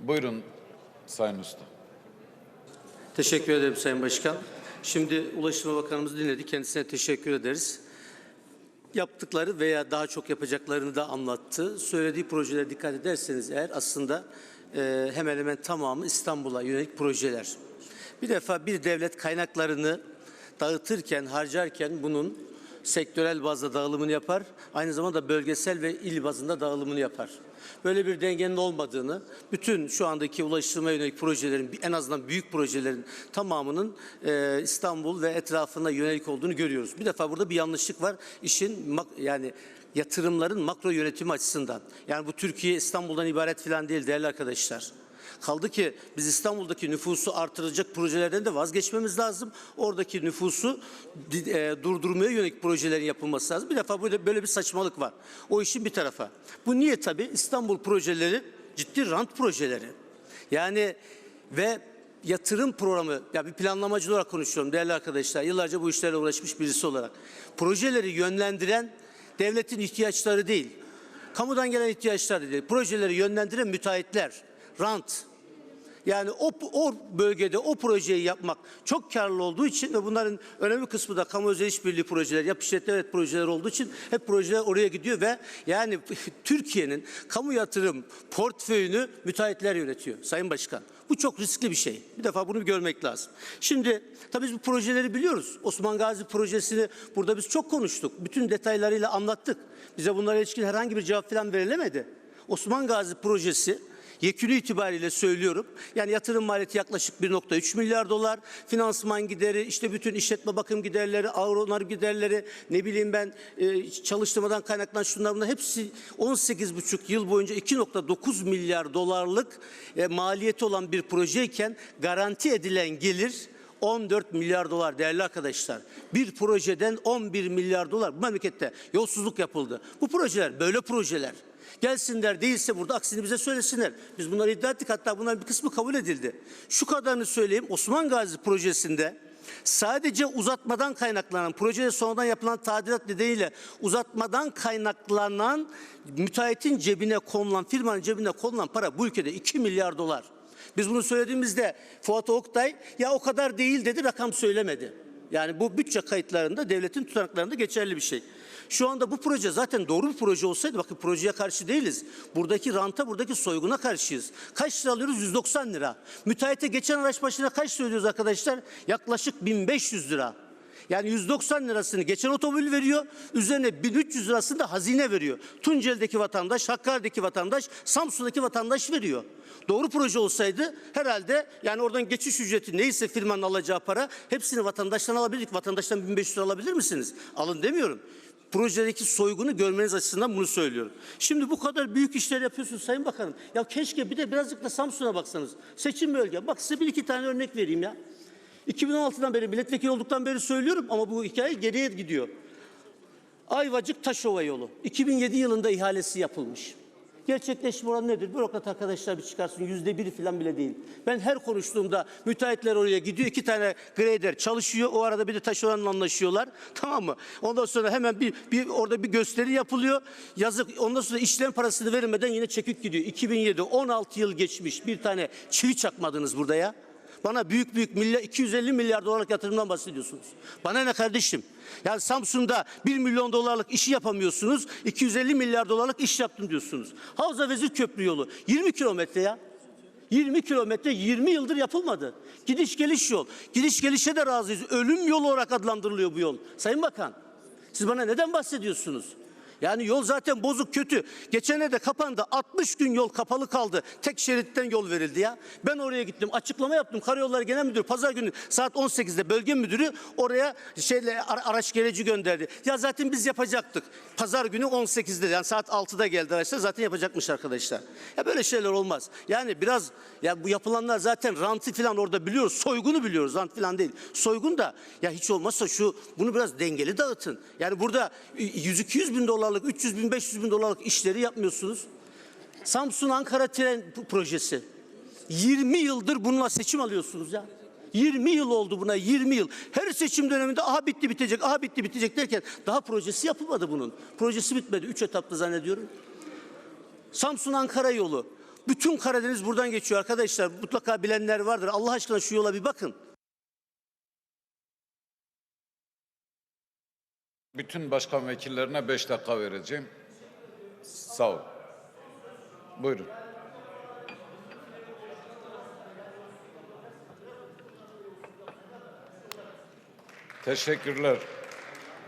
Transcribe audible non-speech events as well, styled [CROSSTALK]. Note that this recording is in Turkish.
Buyurun Sayın Usta. Teşekkür ederim Sayın Başkan. Şimdi Ulaştırma Bakanımızı dinledik. Kendisine teşekkür ederiz. Yaptıkları veya daha çok yapacaklarını da anlattı. Söylediği projelere dikkat ederseniz eğer aslında e, hemen hemen tamamı İstanbul'a yönelik projeler. Bir defa bir devlet kaynaklarını dağıtırken, harcarken bunun sektörel bazda dağılımını yapar. Aynı zamanda bölgesel ve il bazında dağılımını yapar. Böyle bir dengenin olmadığını, bütün şu andaki ulaştırma yönelik projelerin, en azından büyük projelerin tamamının e, İstanbul ve etrafına yönelik olduğunu görüyoruz. Bir defa burada bir yanlışlık var. İşin yani yatırımların makro yönetimi açısından. Yani bu Türkiye İstanbul'dan ibaret falan değil değerli arkadaşlar. Kaldı ki biz İstanbul'daki nüfusu artıracak projelerden de vazgeçmemiz lazım. Oradaki nüfusu e, durdurmaya yönelik projelerin yapılması lazım. Bir defa böyle, böyle bir saçmalık var. O işin bir tarafa. Bu niye tabii? İstanbul projeleri ciddi rant projeleri. Yani ve yatırım programı, ya bir planlamacı olarak konuşuyorum değerli arkadaşlar. Yıllarca bu işlerle uğraşmış birisi olarak. Projeleri yönlendiren devletin ihtiyaçları değil. Kamudan gelen ihtiyaçlar değil. Projeleri yönlendiren müteahhitler, rant. Yani o, o bölgede o projeyi yapmak çok karlı olduğu için ve bunların önemli kısmı da kamu özel işbirliği projeleri, yap işletme evet projeler olduğu için hep projeler oraya gidiyor ve yani [LAUGHS] Türkiye'nin kamu yatırım portföyünü müteahhitler yönetiyor Sayın Başkan. Bu çok riskli bir şey. Bir defa bunu bir görmek lazım. Şimdi tabii biz bu projeleri biliyoruz. Osman Gazi projesini burada biz çok konuştuk. Bütün detaylarıyla anlattık. Bize bunlara ilişkin herhangi bir cevap falan verilemedi. Osman Gazi projesi Yekünü itibariyle söylüyorum. Yani yatırım maliyeti yaklaşık 1.3 milyar dolar. Finansman gideri, işte bütün işletme bakım giderleri, avronar giderleri, ne bileyim ben e, çalıştırmadan kaynaklanan şunlar bunlar hepsi 18,5 yıl boyunca 2.9 milyar dolarlık e, maliyeti olan bir projeyken garanti edilen gelir 14 milyar dolar değerli arkadaşlar. Bir projeden 11 milyar dolar bu memlekette yolsuzluk yapıldı. Bu projeler böyle projeler. Gelsinler değilse burada aksini bize söylesinler. Biz bunları iddia ettik hatta bunların bir kısmı kabul edildi. Şu kadarını söyleyeyim Osman Gazi projesinde sadece uzatmadan kaynaklanan projede sonradan yapılan tadilat nedeniyle uzatmadan kaynaklanan müteahhitin cebine konulan firmanın cebine konulan para bu ülkede 2 milyar dolar. Biz bunu söylediğimizde Fuat Oktay ya o kadar değil dedi rakam söylemedi. Yani bu bütçe kayıtlarında devletin tutanaklarında geçerli bir şey. Şu anda bu proje zaten doğru bir proje olsaydı bakın projeye karşı değiliz. Buradaki ranta buradaki soyguna karşıyız. Kaç lira alıyoruz? 190 lira. Müteahhite geçen araç başına kaç söylüyoruz arkadaşlar? Yaklaşık 1500 lira. Yani 190 lirasını geçen otomobil veriyor. Üzerine 1300 lirasını da hazine veriyor. Tunceli'deki vatandaş, Hakkari'deki vatandaş, Samsun'daki vatandaş veriyor. Doğru proje olsaydı herhalde yani oradan geçiş ücreti neyse firmanın alacağı para hepsini vatandaştan alabilirdik. Vatandaştan 1500 lira alabilir misiniz? Alın demiyorum. Projedeki soygunu görmeniz açısından bunu söylüyorum. Şimdi bu kadar büyük işler yapıyorsunuz Sayın Bakanım. Ya keşke bir de birazcık da Samsun'a baksanız. Seçim bölge. Bak size bir iki tane örnek vereyim ya. 2016'dan beri milletvekili olduktan beri söylüyorum ama bu hikaye geriye gidiyor. Ayvacık Taşova yolu 2007 yılında ihalesi yapılmış. Gerçekleşme oranı nedir? Bürokrat arkadaşlar bir çıkarsın yüzde biri falan bile değil. Ben her konuştuğumda müteahhitler oraya gidiyor. iki tane grader çalışıyor. O arada bir de taşeronla anlaşıyorlar. [LAUGHS] Tamam mı? Ondan sonra hemen bir, bir orada bir gösteri yapılıyor. Yazık. Ondan sonra işlem parasını vermeden yine çekip gidiyor. 2007 16 yıl geçmiş. Bir tane çivi çakmadınız burada ya. Bana büyük büyük milyar, 250 milyar dolarlık yatırımdan bahsediyorsunuz. Bana ne kardeşim? Yani Samsun'da 1 milyon dolarlık işi yapamıyorsunuz. 250 milyar dolarlık iş yaptım diyorsunuz. Havza Vezir Köprü yolu 20 kilometre ya. 20 kilometre 20 yıldır yapılmadı. Gidiş geliş yol. Gidiş gelişe de razıyız. Ölüm yolu olarak adlandırılıyor bu yol. Sayın Bakan siz bana neden bahsediyorsunuz? Yani yol zaten bozuk kötü. Geçene de kapandı. 60 gün yol kapalı kaldı. Tek şeritten yol verildi ya. Ben oraya gittim. Açıklama yaptım. Karayolları Genel Müdürü pazar günü saat 18'de bölge müdürü oraya şeyle ara- araç gereci gönderdi. Ya zaten biz yapacaktık. Pazar günü 18'de yani saat 6'da geldi araçlar. Zaten yapacakmış arkadaşlar. Ya böyle şeyler olmaz. Yani biraz ya bu yapılanlar zaten rantı falan orada biliyoruz. Soygunu biliyoruz. Rant falan değil. Soygun da ya hiç olmazsa şu bunu biraz dengeli dağıtın. Yani burada 100-200 bin dolarlık, 300 bin, 500 bin dolarlık işleri yapmıyorsunuz. Samsun Ankara tren projesi. 20 yıldır bununla seçim alıyorsunuz ya. 20 yıl oldu buna 20 yıl. Her seçim döneminde aha bitti bitecek, aha bitti bitecek derken daha projesi yapılmadı bunun. Projesi bitmedi. 3 etaplı zannediyorum. Samsun Ankara yolu. Bütün Karadeniz buradan geçiyor arkadaşlar. Mutlaka bilenler vardır. Allah aşkına şu yola bir bakın. Bütün başkan vekillerine 5 dakika vereceğim. Sağ ol. Buyurun. Teşekkürler.